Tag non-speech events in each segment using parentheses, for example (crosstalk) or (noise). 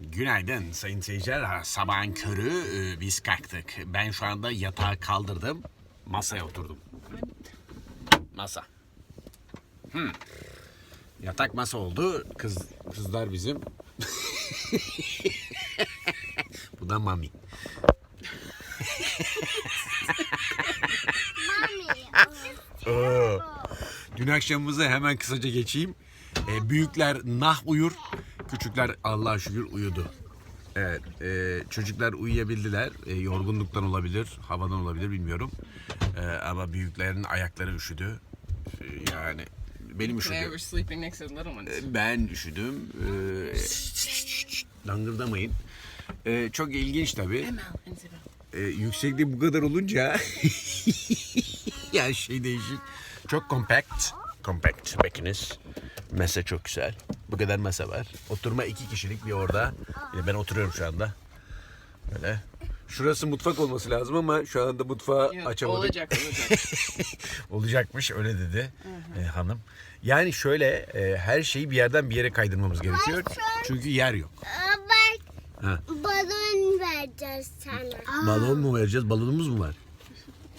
Günaydın sayın seyirciler. Sabahın körü e, biz kalktık. Ben şu anda yatağı kaldırdım. Masaya oturdum. Masa. Hmm. Yatak masa oldu. Kız kızlar bizim. (laughs) Bu da mami. Oo. Dün akşamımızı hemen kısaca geçeyim. E, büyükler nah uyur, küçükler Allah'a şükür uyudu. Evet, e, çocuklar uyuyabildiler. E, yorgunluktan olabilir, havadan olabilir bilmiyorum. E, ama büyüklerin ayakları üşüdü. E, yani benim Today I üşüdü. was sleeping next to the little ones. Ben üşüdüm. E, dangırdamayın. E, çok ilginç tabii. E, yüksekliği bu kadar olunca (laughs) yani şey değişik. Çok compact. Compact bekiniz. Masa çok güzel. Bu kadar masa var. Oturma iki kişilik bir orada. Ben oturuyorum şu anda. Böyle. Şurası mutfak olması lazım ama şu anda mutfağı Yeah, açamadık. olacak olacak. (laughs) Olacakmış öyle dedi e, hanım. Yani şöyle e, her şeyi bir yerden bir yere kaydırmamız gerekiyor. Çünkü yer yok. Bak Ha. balon vereceğiz sana. Balon mu vereceğiz? Balonumuz mu var?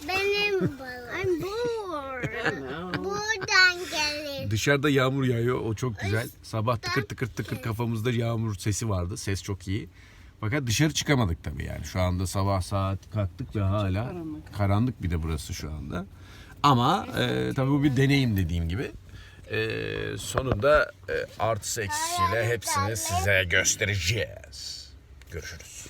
Benim balon. I'm bored. (laughs) Dışarıda yağmur yağıyor. O çok güzel. Sabah tıkır tıkır tıkır kafamızda yağmur sesi vardı. Ses çok iyi. Fakat dışarı çıkamadık tabii yani. Şu anda sabah saat kalktık ve hala karanlık. karanlık bir de burası şu anda. Ama e, tabii bu bir deneyim dediğim gibi. E, sonunda e, artısı eksisiyle hepsini size göstereceğiz. Görüşürüz.